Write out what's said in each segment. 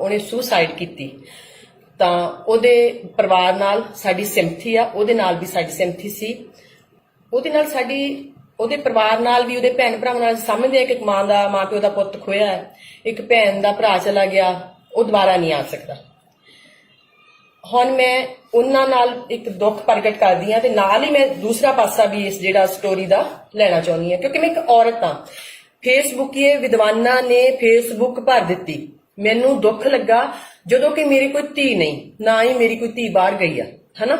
ਉਹਨੇ ਸੁਸਾਈਡ ਕੀਤੀ। ਤਾਂ ਉਹਦੇ ਪਰਿਵਾਰ ਨਾਲ ਸਾਡੀ ਸਿੰਪਥੀ ਆ, ਉਹਦੇ ਨਾਲ ਵੀ ਸਾਡੀ ਸਿੰਪਥੀ ਸੀ। ਉਹਦੇ ਨਾਲ ਸਾਡੀ, ਉਹਦੇ ਪਰਿਵਾਰ ਨਾਲ ਵੀ ਉਹਦੇ ਭੈਣ ਭਰਾਵਾਂ ਨਾਲ ਸਮਝਦੇ ਆ ਕਿ ਇੱਕ ਮਾਂ ਦਾ ਮਾਂ ਪਿਓ ਦਾ ਪੁੱਤ ਖੋਇਆ ਹੈ। ਇੱਕ ਭੈਣ ਦਾ ਭਰਾ ਚਲਾ ਗਿਆ, ਉਹ ਦੁਬਾਰਾ ਨਹੀਂ ਆ ਸਕਦਾ। ਹੁਣ ਮੈਂ ਉਹਨਾਂ ਨਾਲ ਇੱਕ ਦੁੱਖ ਪ੍ਰਗਟ ਕਰਦੀ ਹਾਂ ਤੇ ਨਾਲ ਹੀ ਮੈਂ ਦੂਸਰਾ ਪਾਸਾ ਵੀ ਇਸ ਜਿਹੜਾ ਸਟੋਰੀ ਦਾ ਲੈਣਾ ਚਾਹੁੰਦੀ ਹਾਂ, ਕਿਉਂਕਿ ਮੈਂ ਇੱਕ ਔਰਤ ਹਾਂ। ਫੇਸਬੁੱਕੀਏ ਵਿਦਵਾਨਾਂ ਨੇ ਫੇਸਬੁੱਕ ਭਰ ਦਿੱਤੀ। ਮੈਨੂੰ ਦੁੱਖ ਲੱਗਾ ਜਦੋਂ ਕਿ ਮੇਰੀ ਕੋਈ ਧੀ ਨਹੀਂ, ਨਾ ਹੀ ਮੇਰੀ ਕੋਈ ਧੀ ਬਾਹਰ ਗਈ ਆ, ਹਨਾ?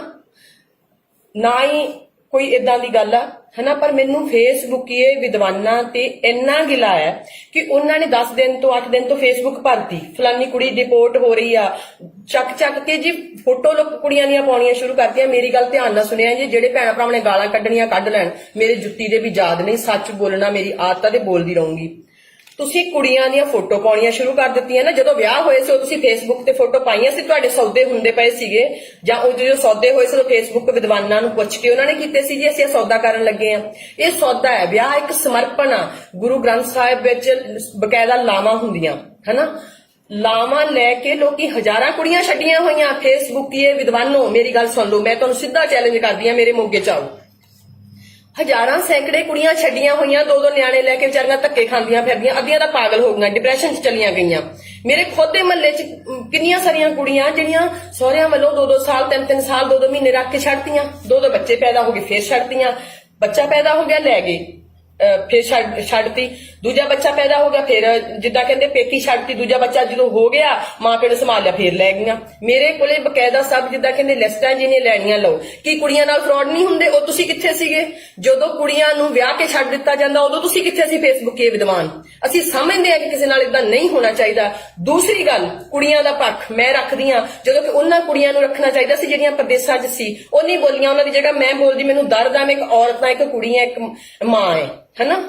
ਨਾ ਹੀ ਕੋਈ ਇਦਾਂ ਦੀ ਗੱਲ ਆ, ਹਨਾ? ਪਰ ਮੈਨੂੰ ਫੇਸਬੁੱਕੀਏ ਵਿਦਵਾਨਾਂ ਤੇ ਇੰਨਾ ਗਿਲਾ ਹੈ ਕਿ ਉਹਨਾਂ ਨੇ 10 ਦਿਨ ਤੋਂ 8 ਦਿਨ ਤੋਂ ਫੇਸਬੁੱਕ ਭਰਤੀ। ਫਲਾਨੀ ਕੁੜੀ ਡਿਪੋਰਟ ਹੋ ਰਹੀ ਆ। ਚੱਕ ਚੱਕ ਕੇ ਜੀ ਫੋਟੋ ਲੋਕ ਕੁੜੀਆਂ ਦੀਆਂ ਪਾਉਣੀਆਂ ਸ਼ੁਰੂ ਕਰਤੀਆਂ। ਮੇਰੀ ਗੱਲ ਧਿਆਨ ਨਾਲ ਸੁਣਿਆ ਜੀ, ਜਿਹੜੇ ਭੈਣਾ ਭਰਾਵਾਂ ਨੇ ਗਾਲਾਂ ਕੱਢਣੀਆਂ ਕੱਢ ਲੈਣ, ਮੇਰੇ ਜੁੱਤੀ ਦੇ ਵੀ ਯਾਦ ਨਹੀਂ ਸੱਚ ਬੋਲਣਾ ਮੇਰੀ ਆਦਤ ਆ ਤੇ ਬੋਲਦੀ ਰਹੂੰਗੀ। ਤੁਸੀਂ ਕੁੜੀਆਂ ਦੀਆਂ ਫੋਟੋ ਪਾਉਣੀਆਂ ਸ਼ੁਰੂ ਕਰ ਦਿੱਤੀਆਂ ਨਾ। ਜਦੋਂ ਵਿਆਹ ਹੋਏ ਸੀ, ਉਹ ਤੁਸੀਂ ਫੇਸਬੁੱਕ ਤੇ ਫੋਟੋ ਪਾਈਆਂ ਸੀ। ਤੁਹਾਡੇ ਸੌਦੇ ਹੁੰਦੇ ਪਏ ਸੀਗੇ। ਜਾਂ ਉਹ ਜਦੋਂ ਸੌਦੇ ਹੋਏ ਸੀ, ਉਹ ਫੇਸਬੁੱਕ ਵਿਦਵਾਨਾਂ ਨੂੰ ਪੁੱਛ ਕੇ ਉਹਨਾਂ ਨੇ ਕੀਤੇ ਸੀ ਜੀ ਅਸੀਂ ਇਹ ਸੌਦਾ ਕਰਨ ਲੱਗੇ ਆ ਇਹ ਸੌਦਾ ਹੈ, ਵਿਆਹ ਇੱਕ ਸਮਰਪਣ ਆ। ਗੁਰੂ ਗ੍ਰੰਥ ਸਾਹਿਬ ਵਿੱਚ ਬਕਾਇਦਾ ਲਾਵਾਂ ਹੁੰਦੀਆਂ, ਹਨਾ? ਲਾਵਾਂ ਲੈ ਕੇ ਲੋਕੀ ਹਜ਼ਾਰਾਂ ਕੁੜੀਆਂ ਛੱਡੀਆਂ ਹੋਈਆਂ। ਫੇਸਬੁੱਕੀਏ ਵਿਦਵਾਨੋ, ਮੇਰੀ ਗੱਲ ਸੁਣ ਲਓ, ਮੈਂ ਤੁਹਾਨੂੰ ਸਿੱਧਾ ਚੈਲੰਜ ਕਰਦੀ ਆ ਮੇਰੇ ਮੋਗੇ ਚ ਆਓ। ਹਜ਼ਾਰਾਂ ਸੈਂਕੜੇ ਕੁੜੀਆਂ ਛੱਡੀਆਂ ਹੋਈਆਂ ਦੋ ਦੋ ਨਿਆਣੇ ਲੈ ਕੇ ਵਿਚਾਰੀਆਂ ਧੱਕੇ ਖਾਂਦੀਆਂ ਫਿਰਦੀਆਂ, ਅੱਧੀਆਂ ਤਾਂ ਪਾਗਲ ਹੋ ਗਈਆਂ ਡਿਪਰੈਸ਼ਨ 'ਚ ਚਲੀਆਂ ਗਈਆਂ। ਮੇਰੇ ਖੁਦ ਦੇ ਮਹੱਲੇ 'ਚ ਕਿੰਨੀਆਂ ਸਾਰੀਆਂ ਕੁੜੀਆਂ ਜਿਹੜੀਆਂ ਸਹੁਰਿਆਂ ਵੱਲੋਂ ਦੋ ਦੋ ਸਾਲ ਤਿੰਨ ਤਿੰਨ ਸਾਲ ਦੋ ਦੋ ਮਹੀਨੇ ਰੱਖ ਕੇ ਛੱਡਤੀਆਂ ਦੋ ਦੋ ਬੱਚੇ ਪੈਦਾ ਹੋ ਗਏ, ਫੇਰ ਛੱਡਤੀਆਂ, ਬੱਚਾ ਪੈਦਾ ਹੋ ਗਿਆ, ਲੈ ਗਏ। ਫਿਰ ਛੱਡ ਛੱਡਤੀ ਦੂਜਾ ਬੱਚਾ ਪੈਦਾ ਹੋ ਗਿਆ, ਫਿਰ ਜਿੱਦਾਂ ਕਹਿੰਦੇ ਪੇਕੀ ਛੱਡਤੀ ਦੂਜਾ ਬੱਚਾ ਜਦੋਂ ਹੋ ਗਿਆ, ਮਾਂ ਪਿਓ ਨੇ ਸੰਭਾਲ ਲਿਆ, ਫੇਰ ਲੈ ਗਈਆਂ। ਮੇਰੇ ਕੋਲੇ ਬਕਾਇਦਾ ਸਭ ਜਿੱਦਾਂ ਕਹਿੰਦੇ ਲਿਸਟਾਂ ਜਿਹਨੇ ਲੈਣੀਆਂ ਲਓ। ਕਿ ਕੁੜੀਆਂ ਨਾਲ ਫਰਾਡ ਨਹੀਂ ਹੁੰਦੇ? ਉਹ ਤੁਸੀਂ ਕਿੱਥੇ ਸੀਗੇ? ਜਦੋਂ ਕੁੜੀਆਂ ਨੂੰ ਵਿਆਹ ਕੇ ਛੱਡ ਦਿੱਤਾ ਜਾਂਦਾ, ਉਦੋਂ ਤੁਸੀਂ ਕਿੱਥੇ ਸੀ ਫੇਸਬੁੱਕ ਇਹ ਵਿਦਵਾਨ? ਅਸੀਂ ਸਮਝਦੇ ਹਾਂ ਕਿ ਕਿਸੇ ਨਾਲ ਇਦਾਂ ਨਹੀਂ ਹੋਣਾ ਚਾਹੀਦਾ। ਦੂਸਰੀ ਗੱਲ, ਕੁੜੀਆਂ ਦਾ ਪੱਖ ਮੈਂ ਰੱਖਦੀ ਹਾਂ। ਜਦੋਂ ਕਿ ਉਹਨਾਂ ਕੁੜੀਆਂ ਨੂੰ ਰੱਖਣਾ ਚਾਹੀਦਾ ਸੀ, ਜਿਹੜੀਆਂ ਪ੍ਰਦੇਸ਼ਾਂ 'ਚ ਸੀ। ਉਹ ਨਹੀਂ ਬੋਲੀਆਂ, ਉਹਨਾਂ ਦੀ ਜਗ੍ਹਾ ਮੈਂ ਬੋਲਦੀ, ਮੈਨੂੰ ਦਰਦ ਆ, ਮੈਂ ਇੱਕ ਔਰਤ ਆ ਇੱਕ ਕੁੜੀ ਆ ਇੱਕ ਮਾਂ ਹੈ। ਹਨਾ?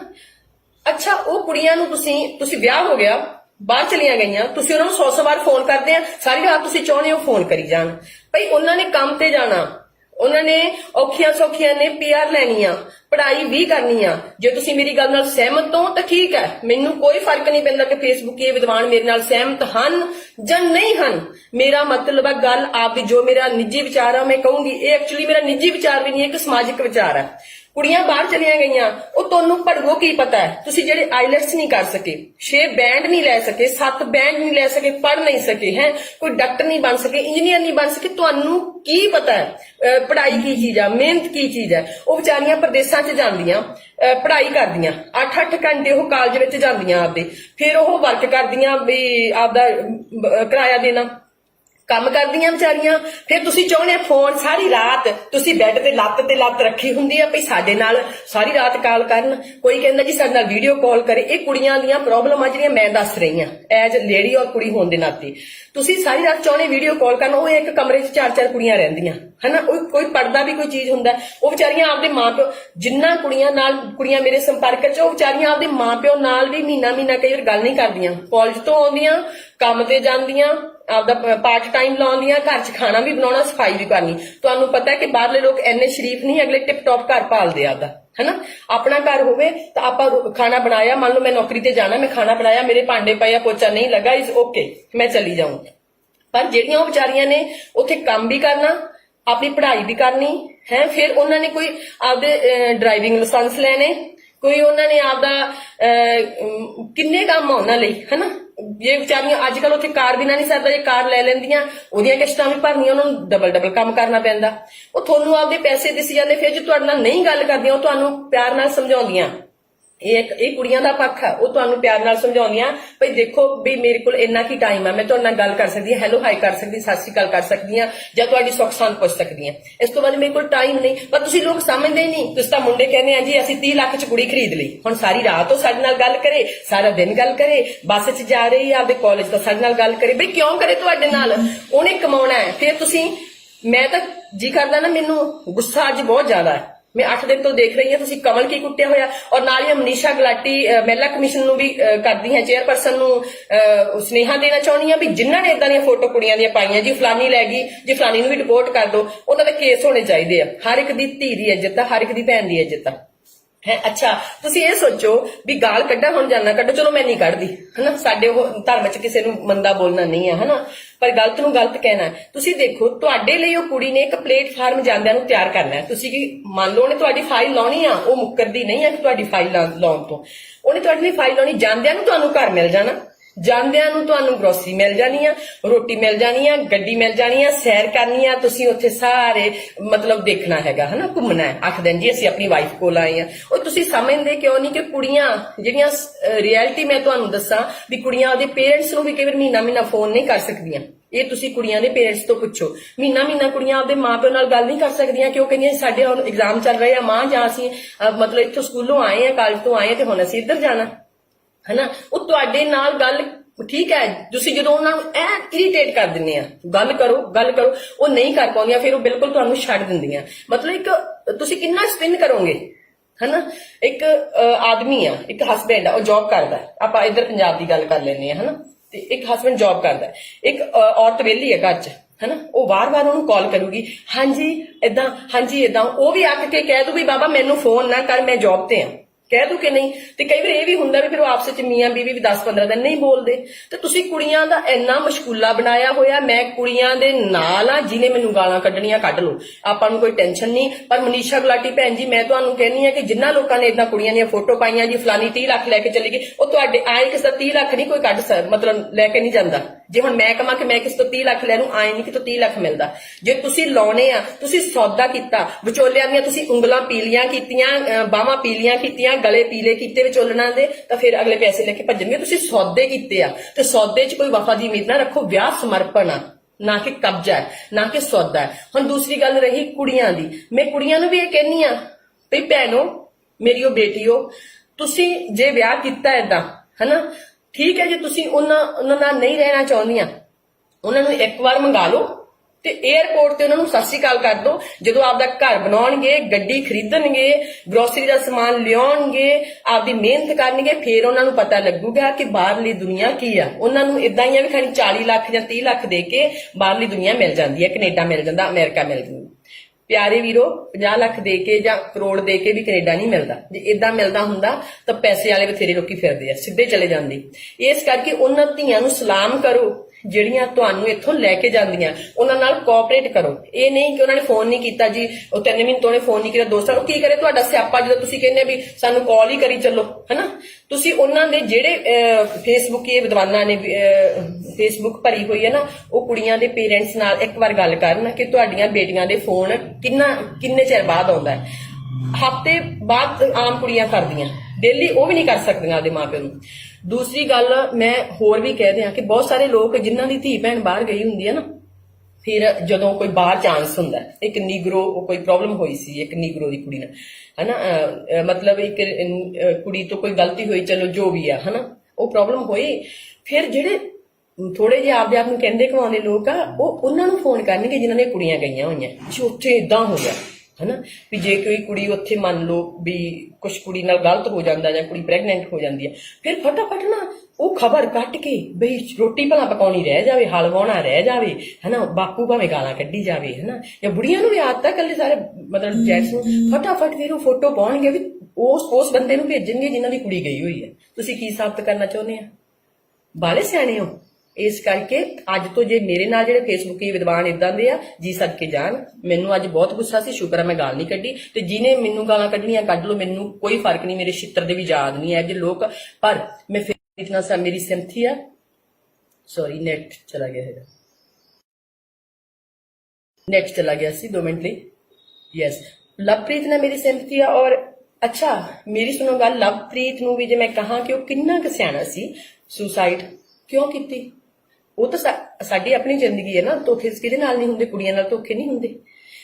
ਅੱਛਾ, ਉਹ ਕੁੜੀਆਂ ਨੂੰ ਤੁਸੀਂ ਤੁਸੀਂ ਵਿਆਹ ਹੋ ਗਿਆ, ਬਾਹਰ ਚਲੀਆਂ ਗਈਆਂ, ਤੁਸੀਂ ਉਹਨਾਂ ਨੂੰ 100 ਵਾਰ ਫੋਨ ਕਰਦੇ ਆ, ਸਾਰੀ ਰਾਤ ਤੁਸੀਂ ਚਾਹੁੰਦੇ ਹੋ ਫੋਨ ਕਰੀ ਜਾਣ। ਭਈ ਉਹਨਾਂ ਨੇ ਕੰਮ ਤੇ ਜਾਣਾ, ਉਹਨਾਂ ਨੇ ਔਖੀਆਂ ਸੌਖੀਆਂ ਨੇ ਪੀਆਰ ਲੈਣੀ ਪੜ੍ਹਾਈ ਵੀ ਕਰਨੀ ਆ। ਜੇ ਤੁਸੀਂ ਮੇਰੀ ਗੱਲ ਨਾਲ ਸਹਿਮਤ ਹੋ, ਤਾਂ ਠੀਕ ਹੈ, ਮੈਨੂੰ ਕੋਈ ਫ਼ਰਕ ਨਹੀਂ ਪੈਂਦਾ ਕਿ ਫੇਸਬੁੱਕ ਇਹ ਵਿਦਵਾਨ ਮੇਰੇ ਨਾਲ ਸਹਿਮਤ ਹਨ ਜਾਂ ਨਹੀਂ ਹਨ। ਮੇਰਾ ਮਤਲਬ ਹੈ ਗੱਲ ਆਪ ਦੀ ਜੋ ਮੇਰਾ ਨਿੱਜੀ ਵਿਚਾਰ ਆ, ਮੈਂ ਕਹੂੰਗੀ, ਇਹ ਐਕਚੁਅਲੀ ਮੇਰਾ ਨਿੱਜੀ ਵਿਚਾਰ ਵੀ ਨਹੀਂ ਹੈ ਇੱਕ ਸਮਾਜਿਕ ਵਿਚਾਰ ਹੈ ਕੁੜੀਆਂ ਬਾਹਰ ਚਲੀਆਂ ਗਈਆਂ। ਉਹ ਤੁਹਾਨੂੰ ਭੜਵੋ ਕੀ ਪਤਾ ਹੈ? ਤੁਸੀਂ ਜਿਹੜੇ ਆਈਲੈਟਸ ਨਹੀਂ ਕਰ ਸਕੇ 6 ਬੈਂਡ ਨਹੀਂ ਲੈ ਸਕੇ 7 ਬੈਂਡ ਨਹੀਂ ਲੈ ਸਕੇ ਪੜ ਨਹੀਂ ਸਕੇ, ਹੈ? ਕੋਈ ਡਾਕਟਰ ਨਹੀਂ ਬਣ ਸਕੇ ਇੰਜੀਨੀਅਰ ਨਹੀਂ ਬਣ ਸਕੇ, ਤੁਹਾਨੂੰ ਕੀ ਪਤਾ ਹੈ? ਪੜ੍ਹਾਈ ਕੀ ਚੀਜ਼ ਆ, ਮਿਹਨਤ ਕੀ ਚੀਜ਼ ਹੈ ਉਹ ਵਿਚਾਰੀਆਂ ਪ੍ਰਦੇਸ਼ਾਂ 'ਚ ਜਾਂਦੀਆਂ ਪੜ੍ਹਾਈ ਕਰਦੀਆਂ। 8-8 ਘੰਟੇ ਉਹ ਕਾਲਜ ਵਿੱਚ ਜਾਂਦੀਆਂ ਆਪਦੇ। ਫਿਰ ਉਹ ਵਰਕ ਕਰਦੀਆਂ ਵੀ ਆਪਦਾ ਕਿਰਾਇਆ ਦੇਣਾ। ਕੰਮ ਕਰਦੀਆਂ ਵਿਚਾਰੀਆਂ, ਫਿਰ ਤੁਸੀਂ ਚਾਹੁੰਦੇ ਆ ਫੋਨ ਸਾਰੀ ਰਾਤ ਤੁਸੀਂ ਬੈੱਡ ਤੇ ਲੱਤ ਤੇ ਲੱਤ ਰੱਖੀ ਹੁੰਦੀ ਆ ਭਈ ਸਾਡੇ ਨਾਲ ਸਾਰੀ ਰਾਤ ਕਾਲ ਕਰਨ। ਕੋਈ ਕਹਿੰਦਾ ਜੀ ਸਾਡੇ ਨਾਲ ਵੀਡੀਓ ਕਾਲ ਕਰੇ। ਇਹ ਕੁੜੀਆਂ ਦੀਆਂ ਪ੍ਰੋਬਲਮਾਂ ਜਿਹੜੀਆਂ ਮੈਂ ਦੱਸ ਰਹੀ ਆ ਐਜ ਲੇਡੀ ਔਰ ਕੁੜੀ ਹੋਣ ਦੇ ਨਾਤੇ। ਤੁਸੀਂ ਸਾਰੀ ਰਾਤ ਚਾਹੁੰਦੇ ਵੀਡੀਓ ਕਾਲ ਕਰਨ, ਉਹ ਇੱਕ ਕਮਰੇ 'ਚ ਚਾਰ ਚਾਰ ਕੁੜੀਆਂ ਰਹਿੰਦੀਆਂ। ਹਨਾ? ਉਹ ਕੋਈ ਪੜਦਾ ਵੀ ਕੋਈ ਚੀਜ਼ ਹੁੰਦਾ। ਉਹ ਵਿਚਾਰੀਆਂ ਆਪਦੇ ਮਾਪਿਓ, ਜਿੰਨਾ ਕੁੜੀਆਂ ਨਾਲ ਕੁੜੀਆਂ ਮੇਰੇ ਸੰਪਰਕ 'ਚ, ਉਹ ਵਿਚਾਰੀਆਂ ਆਪਦੇ ਮਾਪਿਓ ਨਾਲ ਵੀ ਮਹੀਨਾ ਮਹੀਨਾ ਕਈ ਵਾਰ ਗੱਲ ਨਹੀਂ ਕਰਦੀਆਂ। ਕਾਲਜ ਤੋਂ ਆਉਂਦੀਆਂ, ਕੰਮ ਤੇ ਜਾਂਦੀਆਂ ਆਪਦਾ ਪਾਰਟ ਟਾਈਮ ਲਾਉਂਦੀਆਂ ਘਰ 'ਚ ਖਾਣਾ ਵੀ ਬਣਾਉਣਾ, ਸਫ਼ਾਈ ਵੀ ਕਰਨੀ। ਤੁਹਾਨੂੰ ਪਤਾ ਹੈ ਕਿ ਬਾਹਰਲੇ ਲੋਕ ਐਨੇ ਸ਼ਰੀਫ ਨਹੀਂ ਅਗਲੇ ਟਿਪ ਟੌਪ ਘਰ ਪਾਲਦੇ ਆਪਦਾ, ਹੈਨਾ? ਆਪਣਾ ਘਰ ਹੋਵੇ ਤਾਂ ਆਪਾਂ ਖਾਣਾ ਬਣਾਇਆ, ਮੰਨ ਲਓ ਮੈਂ ਨੌਕਰੀ ਤੇ ਜਾਣਾ, ਮੈਂ ਖਾਣਾ ਬਣਾਇਆ, ਮੇਰੇ ਭਾਂਡੇ ਪਏ ਆ, ਪੋਚਾ ਨਹੀਂ ਲੱਗਾ ਇਜ਼ ਓਕੇ ਮੈਂ ਚਲੀ ਜਾਊਂ। ਪਰ ਜਿਹੜੀਆਂ ਉਹ ਵਿਚਾਰੀਆਂ ਨੇ, ਉੱਥੇ ਕੰਮ ਵੀ ਕਰਨਾ, ਆਪਣੀ ਪੜ੍ਹਾਈ ਵੀ ਕਰਨੀ, ਹੈ? ਫਿਰ ਉਹਨਾਂ ਨੇ ਕੋਈ ਆਪਦੇ ਡਰਾਈਵਿੰਗ ਲਾਇਸੈਂਸ ਲੈਣੇ ਕੋਈ ਉਹਨਾਂ ਨੇ ਆਪਦਾ ਅਹ, ਕਿੰਨੇ ਕੰਮ ਆ ਉਹਨਾਂ ਲਈ ਹਨਾ? ਇਹ ਵਿਚਾਰੀਆਂ ਅੱਜ ਕੱਲ ਉੱਥੇ ਕਾਰ ਬਿਨਾ ਨਹੀਂ ਸਰਦਾ ਜੇ ਕਾਰ ਲੈ ਲੈਂਦੀਆਂ ਉਹਦੀਆਂ ਕਿਸ਼ਤਾਂ ਵੀ ਭਰਨੀਆਂ ਉਹਨਾਂ ਨੂੰ ਡਬਲ ਡਬਲ ਕੰਮ ਕਰਨਾ ਪੈਂਦਾ। ਉਹ ਤੁਹਾਨੂੰ ਆਪਦੇ ਪੈਸੇ ਦਿਸ ਜਾਂਦੇ ਫਿਰ ਜੇ ਤੁਹਾਡੇ ਨਾਲ ਨਹੀਂ ਗੱਲ ਕਰਦੀਆਂ ਉਹ ਤੁਹਾਨੂੰ ਪਿਆਰ ਨਾਲ ਸਮਝਾਉਂਦੀਆਂ। ਇਹ ਇਹ ਕੁੜੀਆਂ ਦਾ ਪੱਖ ਹੈ ਉਹ ਤੁਹਾਨੂੰ ਪਿਆਰ ਨਾਲ ਸਮਝਾਉਂਦੀਆਂ, ਭਈ ਦੇਖੋ ਵੀ ਮੇਰੇ ਕੋਲ ਇੰਨਾ ਕੀ ਟਾਈਮ ਆ। ਮੈਂ ਤੁਹਾਡੇ ਨਾਲ ਗੱਲ ਕਰ ਸਕਦੀ ਹਾਂ ਹੈਲੋ ਹਾਈ ਕਰ ਸਕਦੀ ਸਤਿ ਸ਼੍ਰੀ ਅਕਾਲ ਕਰ ਸਕਦੀ ਹਾਂ, ਜਾਂ ਤੁਹਾਡੀ ਸੁੱਖ ਸਾਂਦ ਪੁੱਛ ਸਕਦੀ ਹਾਂ। ਇਸ ਤੋਂ ਬਾਅਦ ਮੇਰੇ ਕੋਲ ਟਾਈਮ ਨਹੀਂ। ਪਰ ਤੁਸੀਂ ਲੋਕ ਸਮਝਦੇ ਨਹੀਂ। ਤੁਸੀਂ ਤਾਂ ਮੁੰਡੇ ਕਹਿੰਦੇ ਆ ਜੀ, ਅਸੀਂ 30 ਲੱਖ ਚ ਕੁੜੀ ਖਰੀਦ ਲਈ। ਹੁਣ ਸਾਰੀ ਰਾਤ ਉਹ ਸਾਡੇ ਨਾਲ ਗੱਲ ਕਰੇ, ਸਾਰਾ ਦਿਨ ਗੱਲ ਕਰੇ, ਬੱਸ 'ਚ ਜਾ ਰਹੀ ਆ, ਆਪਦੇ ਕਾਲਜ ਤੋਂ ਸਾਡੇ ਨਾਲ ਗੱਲ ਕਰੇ। ਬਈ ਕਿਉਂ ਕਰੇ ਤੁਹਾਡੇ ਨਾਲ? ਉਹਨੇ ਕਮਾਉਣਾ ਹੈ। ਫਿਰ ਤੁਸੀਂ, ਮੈਂ ਤਾਂ ਜੀ ਕਰਦਾ ਨਾ, ਮੈਨੂੰ ਗੁੱਸਾ ਅੱਜ ਬਹੁਤ ਜ਼ਿਆਦਾ ਹੈ। ਮੈਂ 8 ਦਿਨ ਤੋਂ ਦੇਖ ਰਹੀ ਹਾਂ ਤੁਸੀਂ ਕਮਲ ਕੀ ਕੁੱਟਿਆ ਹੋਇਆ। ਔਰ ਨਾਲ ਹੀ ਮਨੀਸ਼ਾ ਗਲਾਟੀ ਮਹਿਲਾ ਕਮਿਸ਼ਨ ਨੂੰ ਵੀ ਕਰਦੀ ਹੈ ਚੇਅਰਪਰਸਨ ਨੂੰ ਅਹ, ਸੁਨੇਹਾ ਦੇਣਾ ਚਾਹੁੰਦੀ ਹਾਂ ਵੀ ਜਿਨ੍ਹਾਂ ਨੇ ਇਦਾਂ ਦੀਆਂ ਫੋਟੋ ਕੁੜੀਆਂ ਦੀਆਂ ਪਾਈਆਂ ਜੀ ਫਲਾਨੀ ਲੈ ਗਈ ਜੀ ਫਲਾਨੀ ਨੂੰ ਵੀ ਰਿਪੋਰਟ ਕਰ ਦਿਓ ਉਹਨਾਂ ਦੇ ਕੇਸ ਹੋਣੇ ਚਾਹੀਦੇ ਆ। ਹਰ ਇੱਕ ਦੀ ਧੀ ਦੀ ਇੱਜ਼ਤ ਆ ਹਰ ਇੱਕ ਦੀ ਭੈਣ ਦੀ ਇੱਜ਼ਤ ਆ। ਹੈ? ਅੱਛਾ, ਤੁਸੀਂ ਇਹ ਸੋਚੋ ਵੀ ਗਾਲ ਕੱਢਾ, ਹੁਣ ਜਾਨਾ ਕੱਢੋ, ਚਲੋ ਮੈਂ ਨਹੀਂ ਕੱਢਦੀ, ਹਨਾ? ਸਾਡੇ ਉਹ ਧਰਮ 'ਚ ਕਿਸੇ ਨੂੰ ਮੰਦਾ ਬੋਲਣਾ ਨਹੀਂ ਹੈ, ਹਨਾ? ਪਰ ਗਲਤ ਨੂੰ ਗਲਤ ਕਹਿਣਾ ਤੁਸੀਂ ਦੇਖੋ, ਤੁਹਾਡੇ ਲਈ ਉਹ ਕੁੜੀ ਨੇ ਇੱਕ ਪਲੇਟਫਾਰਮ ਜਾਂਦਿਆਂ ਨੂੰ ਤਿਆਰ ਕਰਨਾ ਹੈ। ਤੁਸੀਂ ਕੀ ਮੰਨ ਲਓ, ਉਹਨੇ ਤੁਹਾਡੀ ਫਾਈਲ ਲਾਉਣੀ ਆ, ਉਹ ਮੁੱਕਰਦੀ ਨਹੀਂ ਆ ਕਿ ਤੁਹਾਡੀ ਫਾਈਲ ਲਾ- ਲਾਉਣ ਤੋਂ। ਉਹਨੇ ਤੁਹਾਡੀ ਲਈ ਫਾਈਲ ਲਾਉਣੀ, ਜਾਂਦਿਆਂ ਨੂੰ ਤੁਹਾਨੂੰ ਘਰ ਮਿਲ ਜਾਣਾ। ਜਾਂਦਿਆਂ ਨੂੰ ਤੁਹਾਨੂੰ ਗਰੋਸਰੀ ਮਿਲ ਜਾਣੀ ਆ, ਰੋਟੀ ਮਿਲ ਜਾਣੀ ਆ, ਗੱਡੀ ਮਿਲ ਜਾਣੀ ਆ, ਸੈਰ ਕਰਨੀ ਆ, ਤੁਸੀਂ ਉੱਥੇ ਸਾਰੇ ਮਤਲਬ ਦੇਖਣਾ ਹੈਗਾ, ਹਨਾ, ਘੁੰਮਣਾ ਹੈ। ਆਖ ਜੀ ਅਸੀਂ ਆਪਣੀ ਵਾਈਫ ਕੋਲ ਆਏ ਆ। ਉਹ ਤੁਸੀਂ ਸਮਝਦੇ ਕਿਉਂ ਨਹੀਂ ਕਿ ਕੁੜੀਆਂ ਜਿਹੜੀਆਂ ਰਿਐਲਿਟੀ ਮੈਂ ਤੁਹਾਨੂੰ ਦੱਸਾਂ, ਵੀ ਕੁੜੀਆਂ ਉਹਦੇ ਪੇਰੈਂਟਸ ਨੂੰ ਵੀ ਕਈ ਵਾਰ ਮਹੀਨਾ ਮਹੀਨਾ ਫੋਨ ਨਹੀਂ ਕਰ ਸਕਦੀਆਂ। ਇਹ ਤੁਸੀਂ ਕੁੜੀਆਂ ਦੇ ਪੇਰੈਂਟਸ ਤੋਂ ਪੁੱਛੋ। ਮਹੀਨਾ ਮਹੀਨਾ ਕੁੜੀਆਂ ਆਪਦੇ ਮਾਪਿਓ ਨਾਲ ਗੱਲ ਨਹੀਂ ਕਰ ਸਕਦੀਆਂ ਕਿਉਂ ਕਹਿੰਦੀਆਂ ਸਾਡੇ ਹੁਣ ਐਗਜ਼ਾਮ ਚੱਲ ਰਹੇ ਆ, ਮਾਂ ਜਾਂ ਅਸੀਂ ਮਤਲਬ ਇੱਥੋਂ ਸਕੂਲੋਂ ਆਏ ਆ ਕਾਲਜ ਤੋਂ ਆਏ ਤੇ ਹੁਣ ਅਸੀਂ ਇੱਧਰ ਜਾਣਾ। ਹਨਾ? ਉਹ ਤੁਹਾਡੇ ਨਾਲ ਗੱਲ ਠੀਕ ਹੈ। ਤੁਸੀਂ ਜਦੋਂ ਉਹਨਾਂ ਨੂੰ ਐ ਇਰੀਟੇਟ ਕਰ ਦਿੰਦੇ ਆ, ਗੱਲ ਕਰੋ ਗੱਲ ਕਰੋ, ਉਹ ਨਹੀਂ ਕਰ ਪਾਉਂਦੀਆਂ, ਫਿਰ ਉਹ ਬਿਲਕੁਲ ਤੁਹਾਨੂੰ ਛੱਡ ਦਿੰਦੀਆਂ। ਮਤਲਬ ਇੱਕ, ਤੁਸੀਂ ਕਿੰਨਾ ਸਪਿਨ ਕਰੋਗੇ? ਹਨਾ? ਇੱਕ ਆਦਮੀ ਆ, ਇੱਕ ਹਸਬੈਂਡ ਆ, ਉਹ ਜੌਬ ਕਰਦਾ ਆਪਾਂ ਇੱਧਰ ਪੰਜਾਬ ਦੀ ਗੱਲ ਕਰ ਲੈਂਦੇ ਆ, ਹਨਾ? ਤੇ ਇੱਕ ਹਸਬੈਂਡ ਜੌਬ ਕਰਦਾ ਇੱਕ ਔਰਤ ਵਿਹਲੀ ਹੈ ਘਰ 'ਚ, ਹਨਾ? ਉਹ ਵਾਰ-ਵਾਰ ਉਹਨੂੰ ਕਾਲ ਕਰੂਗੀ, ਹਾਂਜੀ ਇਦਾਂ ਹਾਂਜੀ ਇਦਾਂ ਉਹ ਵੀ ਅੱਕ ਕੇ ਕਹਿ ਦੂ ਵੀ ਬਾਬਾ, ਮੈਨੂੰ ਫੋਨ ਨਾ ਕਰ, ਮੈਂ ਜੌਬ ਤੇ ਆ। ਕਹਿ ਦੂ ਕਿ ਨਹੀਂ? ਤੇ ਕਈ ਵਾਰ ਇਹ ਵੀ ਹੁੰਦਾ ਵੀ ਫਿਰ ਉਹ ਆਪਸ ਵਿੱਚ ਮੀਆਂ ਬੀਵੀ ਵੀ 10-15 ਦਿਨ ਨਹੀਂ ਬੋਲਦੇ। ਤੇ ਤੁਸੀਂ ਕੁੜੀਆਂ ਦਾ ਇੰਨਾ ਮਸ਼ਕੂਲਾ ਬਣਾਇਆ ਹੋਇਆ, ਮੈਂ ਕੁੜੀਆਂ ਦੇ ਨਾਲ ਆ ਜਿਹਨੇ ਮੈਨੂੰ ਗਾਲਾਂ ਕੱਢਣੀਆਂ ਕੱਢ ਲਓ। ਆਪਾਂ ਨੂੰ ਕੋਈ ਟੈਨਸ਼ਨ ਨਹੀਂ। ਪਰ ਮਨੀਸ਼ਾ ਗੁਲਾਟੀ ਭੈਣ ਜੀ, ਮੈਂ ਤੁਹਾਨੂੰ ਕਹਿੰਨੀ ਆ ਕਿ ਜਿੰਨਾ ਲੋਕਾਂ ਨੇ ਇਦਾਂ ਕੁੜੀਆਂ ਦੀਆਂ ਫੋਟੋ ਪਾਈਆਂ ਜੀ, ਫਲਾਨੀ 30 ਲੱਖ ਲੈ ਕੇ ਚਲੀ ਗਈ ਉਹ ਤੁਹਾਡੇ, ਆਏ ਕਿਸੇ ਦਾ 30 ਲੱਖ ਨਹੀਂ ਕੋਈ ਕੱਢ ਸਕ ਮਤਲਬ ਲੈ ਕੇ ਨਹੀਂ ਜਾਂਦਾ। ਜੇ ਹੁਣ ਮੈਂ ਕਹਾਂ ਕਿ ਮੈਂ ਕਿਸ ਤੋਂ 30 ਲੱਖ ਲੈ ਲੂੰ ਆਏ ਨਹੀਂ ਕਿ ਤੋਂ 30 ਲੱਖ ਮਿਲਦਾ। ਜੇ ਤੁਸੀਂ ਲਾਉਣੇ ਆ, ਤੁਸੀਂ ਸੌਦਾ ਕੀਤਾ, ਵਿਚੋਲਿਆਂ ਦੀਆਂ ਤੁਸੀਂ ਉਂਗਲਾਂ ਪੀਲੀਆਂ ਕੀਤੀਆਂ ਬਾਹਾਂ ਪੀਲੀਆਂ ਕੀਤੀਆਂ, ਗਲੇ ਪੀਲੇ ਕੀਤੇ ਵਿਚੋਲਣਾ ਦੇ, ਤਾਂ ਫਿਰ ਅਗਲੇ ਪੈਸੇ ਲੈ ਕੇ ਭੱਜਣਗੇ। ਤੁਸੀਂ ਸੌਦੇ ਕੀਤੇ ਆ, ਤੇ ਸੌਦੇ 'ਚ ਕੋਈ ਵਫਾ ਦੀ ਉਮੀਦ ਨਾ ਰੱਖੋ, ਵਿਆਹ ਸਮਰਪਣ ਆ, ਨਾ ਕਿ ਕਬਜ਼ਾ ਹੈ, ਨਾ ਕਿ ਸੌਦਾ ਹੈ। ਹੁਣ ਦੂਸਰੀ ਗੱਲ ਰਹੀ ਕੁੜੀਆਂ ਦੀ। ਮੈਂ ਕੁੜੀਆਂ ਨੂੰ ਵੀ ਇਹ ਕਹਿੰਨੀ ਆ ਵੀ ਭੈਣੋ, ਮੇਰੀ ਉਹ ਬੇਟੀ ਹੋ ਤੁਸੀਂ ਜੇ ਵਿਆਹ ਕੀਤਾ ਏਦਾਂ, ਹਨਾ ਠੀਕ ਹੈ ਜੇ ਤੁਸੀਂ ਉਹਨਾਂ ਉਹਨਾਂ ਨਾਲ ਨਹੀਂ ਰਹਿਣਾ ਚਾਹੁੰਦੀਆਂ, ਉਹਨਾਂ ਨੂੰ ਇੱਕ ਵਾਰ ਮੰਗਾ ਲਓ ਤੇ 에어ਪੋਰਟ ਤੇ ਉਹਨਾਂ ਨੂੰ ਸਤਿ ਸ਼੍ਰੀ ਅਕਾਲ ਕਰ ਦਿਓ। ਜਦੋਂ ਆਪਦਾ ਘਰ ਬਣਾਉਣਗੇ, ਗੱਡੀ ਖਰੀਦਣਗੇ ਗਰੋਸਰੀ ਦਾ ਸਮਾਨ ਲਿਆਉਣਗੇ, ਆਪਦੀ ਮਿਹਨਤ ਕਰਨਗੇ, ਫਿਰ ਉਹਨਾਂ ਨੂੰ ਪਤਾ ਲੱਗੂਗਾ ਕਿ ਬਾਹਰਲੀ ਦੁਨੀਆ ਕੀ ਆ। ਉਹਨਾਂ ਨੂੰ ਇਦਾਂ ਹੀ ਆ ਵੀ ਖਾਲੀ 40 ਲੱਖ ਜਾਂ 30 ਲੱਖ ਦੇ ਕੇ ਬਾਹਰਲੀ ਦੁਨੀਆ ਮਿਲ ਜਾਂਦੀ ਹੈ, ਕੈਨੇਡਾ ਮਿਲ ਜਾਂਦਾ, ਅਮਰੀਕਾ ਮਿਲ ਜਾਂਦਾ। ਪਿਆਰੇ ਵੀਰੋ 50 ਲੱਖ ਦੇ ਕੇ ਜਾਂ ਕਰੋੜ ਦੇ ਕੇ ਵੀ ਕੈਨੇਡਾ ਨਹੀਂ ਮਿਲਦਾ। ਜੇ ਇਦਾਂ ਮਿਲਦਾ ਹੁੰਦਾ, ਤਾਂ ਪੈਸੇ ਵਾਲੇ ਬਥੇਰੇ ਲੋਕੀ ਫਿਰਦੇ ਆ, ਸਿੱਧੇ ਚਲੇ ਜਾਂਦੇ। ਇਸ ਕਰਕੇ ਉਹਨਾਂ ਧੀਆਂ ਨੂੰ ਸਲਾਮ ਕਰੋ। ਜਿਹੜੀਆਂ ਤੁਹਾਨੂੰ ਇੱਥੋਂ ਲੈ ਕੇ ਜਾਂਦੀਆਂ, ਉਹਨਾਂ ਨਾਲ ਕੋਆਪਰੇਟ ਕਰੋ। ਇਹ ਨਹੀਂ ਕਿ ਉਹਨਾਂ ਨੇ ਫੋਨ ਨਹੀਂ ਕੀਤਾ ਜੀ, ਉਹ ਤਿੰਨ ਮਹੀਨੇ ਤੋਂ ਨੇ ਫੋਨ ਨਹੀਂ ਕੀਤਾ, ਦੋਸਤਾਂ ਨੂੰ ਕੀ ਕਰੇ ਤੁਹਾਡਾ ਸਿਆਪਾ ਜਦੋਂ ਤੁਸੀਂ ਕਹਿੰਦੇ ਵੀ ਸਾਨੂੰ ਕਾਲ ਹੀ ਕਰੀ ਚੱਲੋ, ਹਨਾ? ਤੁਸੀਂ ਉਹਨਾਂ ਦੇ ਜਿਹੜੇ ਫੇਸਬੁੱਕ ਇਹ ਵਿਦਵਾਨਾਂ ਨੇ ਫੇਸਬੁੱਕ ਭਰੀ ਹੋਈ ਹੈ ਨਾ, ਉਹ ਕੁੜੀਆਂ ਦੇ ਪੇਰੈਂਟਸ ਨਾਲ ਇੱਕ ਵਾਰ ਗੱਲ ਕਰਨ ਕਿ ਤੁਹਾਡੀਆਂ ਬੇਟੀਆਂ ਦੇ ਫੋਨ ਕਿੰਨਾ, ਕਿੰਨੇ ਚਿਰ ਬਾਅਦ ਆਉਂਦਾ ਹੈ। ਹਫ਼ਤੇ ਬਾਅਦ ਆਮ ਕੁੜੀਆਂ ਕਰਦੀਆਂ। ਡੇਲੀ ਉਹ ਵੀ ਨਹੀਂ ਕਰ ਸਕਦੀਆਂ ਆਪਦੇ ਮਾਪਿਆਂ ਨੂੰ। ਦੂਸਰੀ ਗੱਲ ਮੈਂ ਹੋਰ ਵੀ ਕਹਿ ਦਿਆਂ ਕਿ ਬਹੁਤ ਸਾਰੇ ਲੋਕ ਜਿਨ੍ਹਾਂ ਦੀ ਧੀ ਭੈਣ ਬਾਹਰ ਗਈ ਹੁੰਦੀ ਹੈ ਨਾ ਫਿਰ ਜਦੋਂ ਕੋਈ ਬਾਹਰ ਚਾਂਸ ਹੁੰਦਾ ਇੱਕ ਨੀਗਰੋ ਕੋਈ ਪ੍ਰੋਬਲਮ ਹੋਈ ਸੀ ਇੱਕ ਨੀਗਰੋ ਦੀ ਕੁੜੀ ਨਾਲ। ਹਨਾ ਅਹ, ਮਤਲਬ ਇੱਕ ਕੁੜੀ ਤੋਂ ਕੋਈ ਗਲਤੀ ਹੋਈ ਚਲੋ ਜੋ ਵੀ ਆ ਹਨਾ ਉਹ ਪ੍ਰੋਬਲਮ ਹੋਈ। ਫਿਰ ਜਿਹੜੇ ਥੋੜੇ ਜਿਹੇ ਆਪਦੇ ਆਪ ਨੂੰ ਕਹਿੰਦੇ ਕਮਾਉਂਦੇ ਲੋਕ ਆ ਉਹ ਉਹਨਾਂ ਨੂੰ ਫੋਨ ਕਰਨਗੇ ਜਿਨ੍ਹਾਂ ਨੇ ਕੁੜੀਆਂ ਗਈਆਂ ਹੋਈਆਂ। ਜੀ ਉੱਥੇ ਇਦਾਂ ਹੋ ਗਿਆ। ਹਨਾ? ਵੀ ਜੇ ਕੋਈ ਕੁੜੀ ਉੱਥੇ ਮੰਨ ਲਓ ਵੀ ਕੁਝ ਕੁੜੀ ਨਾਲ ਗਲਤ ਹੋ ਜਾਂਦਾ ਜਾਂ ਕੁੜੀ ਪ੍ਰੈਗਨੈਂਟ ਹੋ ਜਾਂਦੀ ਹੈ ਫਿਰ ਫਟਾਫਟ ਨਾ ਉਹ ਖਬਰ ਕੱਟ ਕੇ ਬਈ ਰੋਟੀ ਭਲਾ ਪਕਾਉਣੀ ਰਹਿ ਜਾਵੇ ਹਲ ਵਾਉਣਾ ਰਹਿ ਜਾਵੇ ਹਨਾ? ਬਾਪੂ ਭਾਵੇਂ ਗਾਲਾਂ ਕੱਢੀ ਜਾਵੇ ਹਨਾ? ਜਾਂ ਬੁੜੀਆਂ ਨੂੰ ਵੀ ਆਦਤ ਹੈ ਕੱਲੇ ਸਾਰੇ ਮਤਲਬ ਜੈਂਟਸ ਨੂੰ ਫਟਾਫਟ ਫਿਰ ਉਹ ਫੋਟੋ ਪਾਉਣਗੇ ਵੀ ਉਸ ਉਸ ਬੰਦੇ ਨੂੰ ਭੇਜਣਗੇ ਜਿਨ੍ਹਾਂ ਦੀ ਕੁੜੀ ਗਈ ਹੋਈ ਹੈ। ਤੁਸੀਂ ਕੀ ਸਾਬਤ ਕਰਨਾ ਚਾਹੁੰਦੇ ਆ? ਬਾਲੇ ਸਿਆਣੇ ਹੋ। ਇਸ ਕਰਕੇ ਅੱਜ ਤੋਂ ਜੇ ਮੇਰੇ ਨਾਲ ਜਿਹੜੇ ਫੇਸਬੁੱਕੀ ਵਿਦਵਾਨ ਇਦਾਂ ਦੇ ਆ, ਜੀ ਸਦਕੇ ਜਾਣ। ਮੈਨੂੰ ਅੱਜ ਬਹੁਤ ਗੁੱਸਾ ਸੀ, ਸ਼ੁਕਰ ਹੈ ਮੈਂ ਗਾਲ ਨਹੀਂ ਕੱਢੀ। ਤੇ ਜਿਹਨੇ ਮੈਨੂੰ ਗਾਲਾਂ ਕੱਢਣੀਆਂ ਕੱਢ ਲਓ, ਮੈਨੂੰ ਕੋਈ ਫ਼ਰਕ ਨਹੀਂ, ਮੇਰੇ ਛਿੱਤਰ ਦੇ ਵੀ ਯਾਦ ਨਹੀਂ ਹੈ ਜੇ ਲੋਕ। ਪਰ ਮੈਂ ਫਿਰ ਇਤਨਾ ਸਾ, ਮੇਰੀ ਸਿੰਥੀ ਆ। ਸੌਰੀ ਨੈਟ ਚਲਾ ਗਿਆ ਹੈਗਾ। ਨੈਟ ਚਲਾ ਗਿਆ ਸੀ 2 ਮਿੰਟ ਲਈ। ਯੈਸ ਲਵਪ੍ਰੀਤ ਨਾਲ ਮੇਰੀ ਸਿੰਪਥੀ ਆ ਔਰ ਅੱਛਾ, ਮੇਰੀ ਸੁਣੋ ਗੱਲ, ਲਵਪ੍ਰੀਤ ਨੂੰ ਵੀ ਜੇ ਮੈਂ ਕਹਾਂ ਕਿ ਉਹ ਕਿੰਨਾ ਕੁ ਸਿਆਣਾ ਸੀ ਸੁਸਾਈਡ ਕਿਉਂ ਕੀਤੀ? ਉਹ ਤਾਂ ਸਾਡੀ ਆਪਣੀ ਜ਼ਿੰਦਗੀ ਹੈ ਨਾ, ਧੋਖੇ ਕਿਹਦੇ ਨਾਲ ਨਹੀਂ ਹੁੰਦੇ, ਕੁੜੀਆਂ ਨਾਲ ਧੋਖੇ ਨਹੀਂ ਹੁੰਦੇ।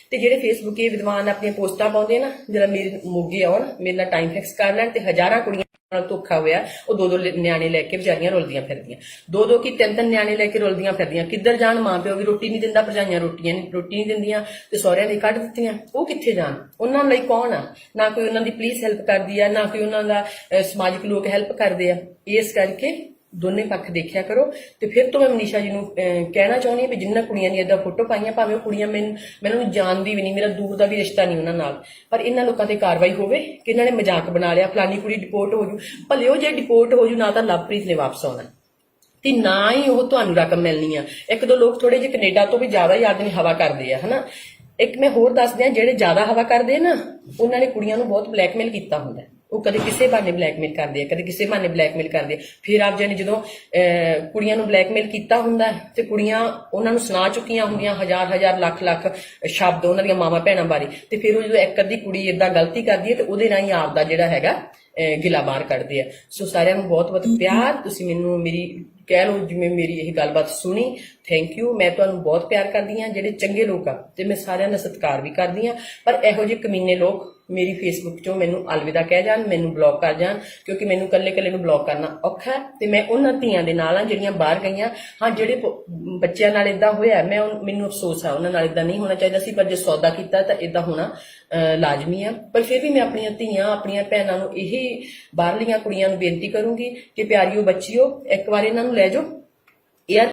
ਤੇ ਜਿਹੜੇ ਫੇਸਬੁੱਕ ਇਹ ਵਿਦਵਾਨ ਆਪਣੀਆਂ ਪੋਸਟਾਂ ਪਾਉਂਦੇ ਨਾ, ਜਿਹੜਾ ਮੇਰੇ ਮੋਗੇ ਆਉਣ, ਮੇਰੇ ਨਾਲ ਟਾਈਮ ਫਿਕਸ ਕਰ ਲੈਣ ਤੇ ਹਜ਼ਾਰਾਂ ਕੁੜੀਆਂ ਨਾਲ ਧੋਖਾ ਹੋਇਆ, ਉਹ ਦੋ ਦੋ ਨਿਆਣੇ ਲੈ ਕੇ ਵਿਚਾਰੀਆਂ ਰੁਲਦੀਆਂ ਫਿਰਦੀਆਂ। ਦੋ ਦੋ ਕੀ ਤਿੰਨ ਤਿੰਨ ਨਿਆਣੇ ਲੈ ਕੇ ਰੁਲਦੀਆਂ ਫਿਰਦੀਆਂ। ਕਿੱਧਰ ਜਾਣ ਮਾਂ ਪਿਓ ਵੀ ਰੋਟੀ ਨਹੀਂ ਦਿੰਦਾ, ਭਰਜਾਈਆਂ ਰੋਟੀਆਂ ਨੀ- ਰੋਟੀ ਨਹੀਂ ਦਿੰਦੀਆਂ ਤੇ ਸਹੁਰਿਆਂ ਨੇ ਕੱਢ ਦਿੱਤੀਆਂ। ਉਹ ਕਿੱਥੇ ਜਾਣ? ਉਹਨਾਂ ਲਈ ਕੌਣ ਆ? ਨਾ ਕੋਈ ਉਹਨਾਂ ਦੀ ਪਲੀਜ਼ ਹੈਲਪ ਕਰਦੀ ਆ, ਨਾ ਕੋਈ ਉਹਨਾਂ ਦਾ ਸਮਾਜਿਕ ਲੋਕ ਹੈਲਪ ਕਰਦੇ ਆ। ਇਸ ਕਰਕੇ ਦੋਨੇ ਪੱਖ ਦੇਖਿਆ ਕਰੋ। ਤੇ ਫਿਰ ਤੋਂ ਮੈਂ ਮਨੀਸ਼ਾ ਜੀ ਨੂੰ ਅਹ, ਕਹਿਣਾ ਚਾਹੁੰਦੀ ਹਾਂ ਵੀ ਜਿੰਨਾ ਕੁੜੀਆਂ ਦੀਆਂ ਇਦਾਂ ਫੋਟੋ ਪਾਈਆਂ ਭਾਵੇਂ ਉਹ ਕੁੜੀਆਂ ਮੈਨੂੰ ਮੈਂ ਮੈਨੂੰ ਨੂੰ ਜਾਣਦੀ ਵੀ ਨਹੀਂ ਮੇਰਾ ਦੂਰ ਦਾ ਵੀ ਰਿਸ਼ਤਾ ਨਹੀਂ ਉਹਨਾਂ ਨਾਲ। ਪਰ ਇਹਨਾਂ ਲੋਕਾਂ ਤੇ ਕਾਰਵਾਈ ਹੋਵੇ ਕਿ ਇਹਨਾਂ ਨੇ ਮਜ਼ਾਕ ਬਣਾ ਲਿਆ ਫਲਾਨੀ ਕੁੜੀ ਡਿਪੋਰਟ ਹੋ ਜੂ। ਭਲੇ ਉਹ ਜੇ ਡਿਪੋਰਟ ਹੋ ਜੂ ਨਾ ਤਾਂ ਲਵਪ੍ਰੀਤ ਨੇ ਵਾਪਸ ਆਉਣਾ। ਤੇ ਨਾ ਹੀ ਉਹ ਤੁਹਾਨੂੰ ਰਕਮ ਮਿਲਣੀ ਆ। ਇੱਕ ਦੋ ਲੋਕ ਥੋੜੇ ਜਿਹੇ ਕੈਨੇਡਾ ਤੋਂ ਵੀ ਜ਼ਿਆਦਾ ਹੀ ਆਦਮੀ ਹਵਾ ਕਰਦੇ ਆ ਹਨਾ? ਇੱਕ ਮੈਂ ਹੋਰ ਦੱਸਦੇ ਆ ਜਿਹੜੇ ਜ਼ਿਆਦਾ ਹਵਾ ਕਰਦੇ ਆ ਨਾ ਉਹਨਾਂ ਨੇ ਕੁੜੀਆਂ ਨੂੰ ਬਹੁਤ ਬਲੈਕਮੇਲ ਕੀਤਾ ਹੁੰਦਾ। ਹੈ। ਉਹ ਕਦੇ ਕਿਸੇ ਬਹਾਨੇ ਬਲੈਕਮੇਲ ਕਰਦੇ ਆ ਕਦੇ ਕਿਸੇ ਬਹਾਨੇ ਬਲੈਕਮੇਲ ਕਰਦੇ ਆ। ਫਿਰ ਆਪ ਜਾਨੀ ਜਦੋਂ ਕੁੜੀਆਂ ਨੂੰ ਬਲੈਕਮੇਲ ਕੀਤਾ ਹੁੰਦਾ ਹੈ ਤੇ ਕੁੜੀਆਂ ਉਹਨਾਂ ਨੂੰ ਸੁਣਾ ਚੁੱਕੀਆਂ ਹੁੰਦੀਆਂ ਹਜ਼ਾਰ ਹਜ਼ਾਰ ਲੱਖ ਲੱਖ ਸ਼ਬਦ ਉਹਨਾਂ ਦੀਆਂ ਮਾਵਾਂ ਭੈਣਾਂ ਬਾਰੇ। ਤੇ ਫਿਰ ਉਹ ਜਦੋਂ ਇੱਕ ਅੱਧੀ ਕੁੜੀ ਇਦਾਂ ਗਲਤੀ ਕਰਦੀ ਹੈ ਤੇ ਉਹਦੇ ਰਾਹੀਂ ਆਪ ਦਾ ਜਿਹੜਾ ਹੈਗਾ ਗਿਲਾ ਬਾਹਰ ਕੱਢਦੇ ਆ। ਸੋ ਸਾਰਿਆਂ ਨੂੰ ਬਹੁਤ ਬਹੁਤ ਪਿਆਰ ਤੁਸੀਂ ਮੈਨੂੰ ਮੇਰੀ ਕਹਿ ਲਓ ਜਿਵੇਂ ਮੇਰੀ ਇਹ ਗੱਲਬਾਤ ਸੁਣੀ ਥੈਂਕ ਯੂ ਮੈਂ ਤੁਹਾਨੂੰ ਬਹੁਤ ਪਿਆਰ ਕਰਦੀ ਹਾਂ, ਜਿਹੜੇ ਚੰਗੇ ਲੋਕ ਆ, ਤੇ ਮੈਂ ਸਾਰਿਆਂ ਦਾ ਸਤਿਕਾਰ ਵੀ ਕਰਦੀ ਹਾਂ। ਪਰ ਇਹੋ ਜਿਹੇ ਕਮੀਨੇ ਲੋਕ ਮੇਰੀ ਫੇਸਬੁੱਕ 'ਚੋਂ ਮੈਨੂੰ ਅਲਵਿਦਾ ਕਹਿ ਜਾਣ, ਮੈਨੂੰ ਬਲੌਕ ਕਰ ਜਾਣ, ਕਿਉਂਕਿ ਮੈਨੂੰ ਇਕੱਲੇ ਇਕੱਲੇ ਨੂੰ ਬਲੌਕ ਕਰਨਾ ਔਖਾ ਹੈ, ਤੇ ਮੈਂ ਉਹਨਾਂ ਧੀਆਂ ਦੇ ਨਾਲ ਆ ਜਿਹੜੀਆਂ ਬਾਹਰ ਗਈਆਂ। ਹਾਂ, ਜਿਹੜੇ ਪ- ਬੱਚਿਆਂ ਨਾਲ ਇਦਾਂ ਹੋਇਆ, ਮੈਂ ਉਨ- ਮੈਨੂੰ ਅਫਸੋਸ ਆ, ਉਹਨਾਂ ਨਾਲ ਇਦਾਂ ਨਹੀਂ ਹੋਣਾ ਚਾਹੀਦਾ ਸੀ, ਪਰ ਜੇ ਸੌਦਾ ਕੀਤਾ ਤਾਂ ਇਦਾਂ ਹੋਣਾ ਲਾਜ਼ਮੀ ਆ। ਪਰ ਫਿਰ ਵੀ ਮੈਂ ਆਪਣੀਆਂ ਧੀਆਂ, ਆਪਣੀਆਂ ਭੈਣਾਂ ਨੂੰ ਇਹ ਬਾਹਰਲੀਆਂ ਕੁੜੀਆਂ ਨੂੰ ਬੇਨਤੀ ਕਰੂੰਗੀ ਕਿ ਪਿਆਰਿਓ ਬੱਚਿਓ, ਇੱਕ ਵਾਰ ਇਹਨਾਂ ਨੂੰ ਲੈ ਜਾਓ ਇਹ